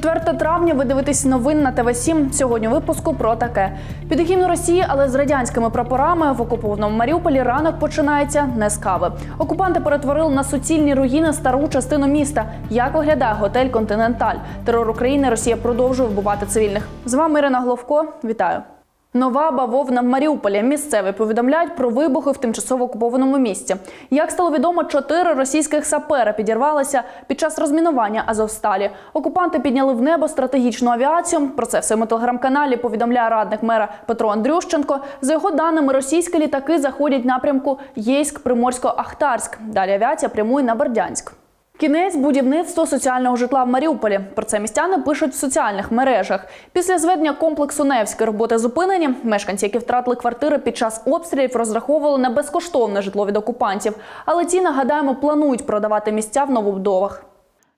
4 травня ви дивитесь новин на ТВ 7 Сьогодні випуску про таке. Під гімн Росії, але з радянськими прапорами в окупованому Маріуполі ранок починається не з кави. Окупанти перетворили на суцільні руїни стару частину міста. Як виглядає готель Континенталь? Терор України Росія продовжує вбивати цивільних. З вами Ірина Головко. Вітаю. Нова бавовна в Маріуполі. Місцеві повідомляють про вибухи в тимчасово окупованому місті. Як стало відомо, чотири російських сапера підірвалися під час розмінування Азовсталі. Окупанти підняли в небо стратегічну авіацію. Про це в своєму телеграм-каналі повідомляє радник мера Петро Андрющенко. За його даними, російські літаки заходять напрямку Єйськ-Приморсько-Ахтарськ. Далі авіація прямує на Бердянськ. Кінець будівництва соціального житла в Маріуполі. Про це містяни пишуть в соціальних мережах. Після зведення комплексу Невської роботи зупинені. Мешканці, які втратили квартири під час обстрілів, розраховували на безкоштовне житло від окупантів. Але ті, нагадаємо, планують продавати місця в новобудовах.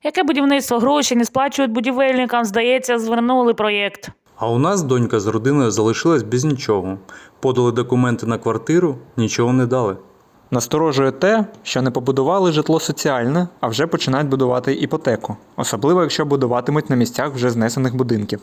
Яке будівництво гроші не сплачують будівельникам, здається, звернули проєкт. А у нас донька з родиною залишилась без нічого. Подали документи на квартиру, нічого не дали. Насторожує те, що не побудували житло соціальне, а вже починають будувати іпотеку, особливо якщо будуватимуть на місцях вже знесених будинків.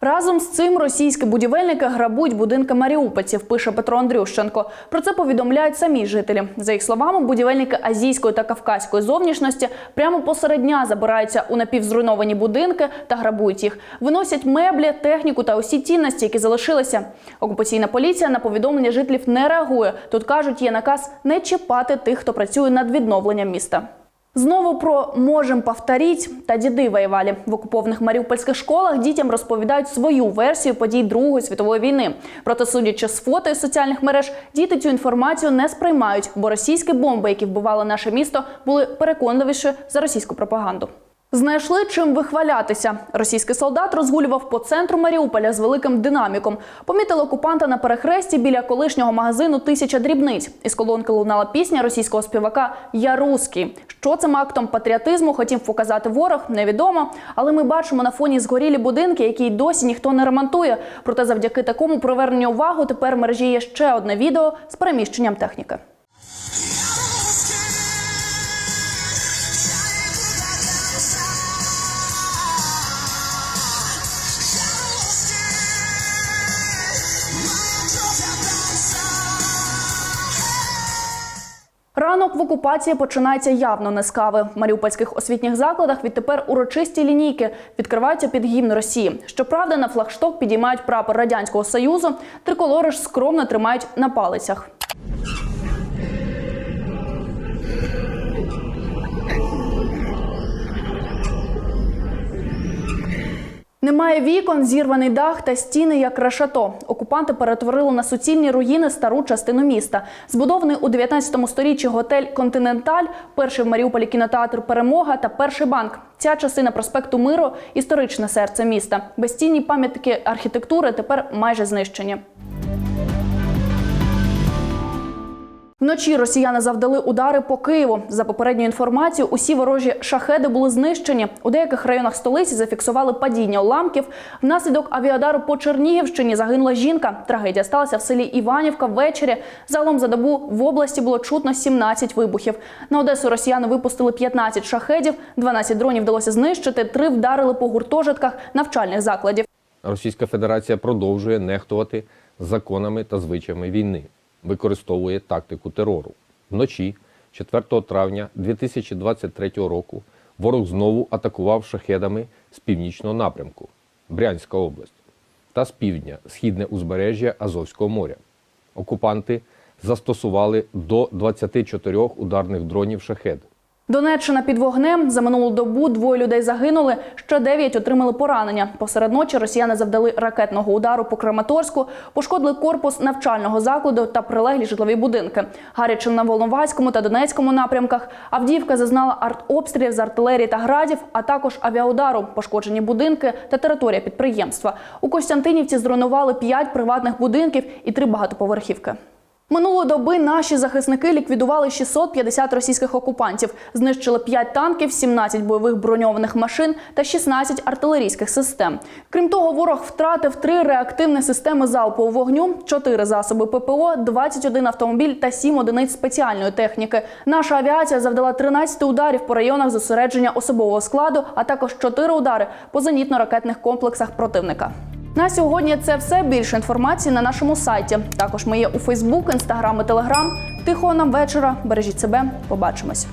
Разом з цим російські будівельники грабують будинки маріупольців, пише Петро Андрющенко. Про це повідомляють самі жителі. За їх словами, будівельники азійської та кавказької зовнішності прямо посеред дня забираються у напівзруйновані будинки та грабують їх. Виносять меблі, техніку та усі цінності, які залишилися. Окупаційна поліція на повідомлення жителів не реагує. Тут кажуть, є наказ не чіпати тих, хто працює над відновленням міста. Знову про можем повторіть та діди воювали. В окупованих маріупольських школах дітям розповідають свою версію подій Другої світової війни. Проте, судячи з фото із соціальних мереж, діти цю інформацію не сприймають, бо російські бомби, які вбивали наше місто, були переконливіші за російську пропаганду. Знайшли чим вихвалятися. Російський солдат розгулював по центру Маріуполя з великим динаміком. Помітили окупанта на перехресті біля колишнього магазину Тисяча дрібниць. Із колонки лунала пісня російського співака Я русський. Що цим актом патріотизму хотів показати ворог, невідомо. Але ми бачимо на фоні згорілі будинки, які й досі ніхто не ремонтує. Проте, завдяки такому приверненню увагу, тепер мережі є ще одне відео з переміщенням техніки. Ранок в окупації починається явно не з кави. В маріупольських освітніх закладах відтепер урочисті лінійки відкриваються під гімн Росії. Щоправда, на флагшток підіймають прапор радянського союзу. Триколори ж скромно тримають на палицях. Немає вікон, зірваний дах та стіни як решето. Окупанти перетворили на суцільні руїни стару частину міста. Збудований у 19 сторіччі готель Континенталь, перший в Маріуполі кінотеатр Перемога та перший банк. Ця частина проспекту Миру історичне серце міста. Безцінні пам'ятки архітектури тепер майже знищені. Вночі росіяни завдали удари по Києву. За попередньою інформацією, усі ворожі шахеди були знищені. У деяких районах столиці зафіксували падіння уламків. Внаслідок авіадару по Чернігівщині загинула жінка. Трагедія сталася в селі Іванівка ввечері. Загалом за добу в області було чутно 17 вибухів. На Одесу росіяни випустили 15 шахедів, 12 дронів вдалося знищити, три вдарили по гуртожитках навчальних закладів. Російська Федерація продовжує нехтувати законами та звичаями війни, використовує тактику терору. Вночі, 4 травня 2023 року, ворог знову атакував шахедами з північного напрямку Брянська область та з півдня східне узбережжя Азовського моря. Окупанти застосували до 24 ударних дронів шахед. Донеччина під вогнем за минулу добу двоє людей загинули, ще дев'ять отримали поранення. Посеред ночі росіяни завдали ракетного удару по Краматорську, пошкодили корпус навчального закладу та прилеглі житлові будинки. Гаряче на Волноваському та Донецькому напрямках. Авдіївка зазнала артобстрілів з артилерії та градів, а також авіаудару, пошкоджені будинки та територія підприємства. У Костянтинівці зруйнували п'ять приватних будинків і три багатоповерхівки. Минулої доби наші захисники ліквідували 650 російських окупантів, знищили 5 танків, 17 бойових броньованих машин та 16 артилерійських систем. Крім того, ворог втратив 3 реактивні системи залпового вогню, 4 засоби ППО, 21 автомобіль та 7 одиниць спеціальної техніки. Наша авіація завдала 13 ударів по районах зосередження особового складу, а також 4 удари по зенітно-ракетних комплексах противника. На сьогодні це все. Більше інформації на нашому сайті. Також ми є у Фейсбук, Інстаграм і Телеграм. Тихого нам вечора. Бережіть себе. Побачимось.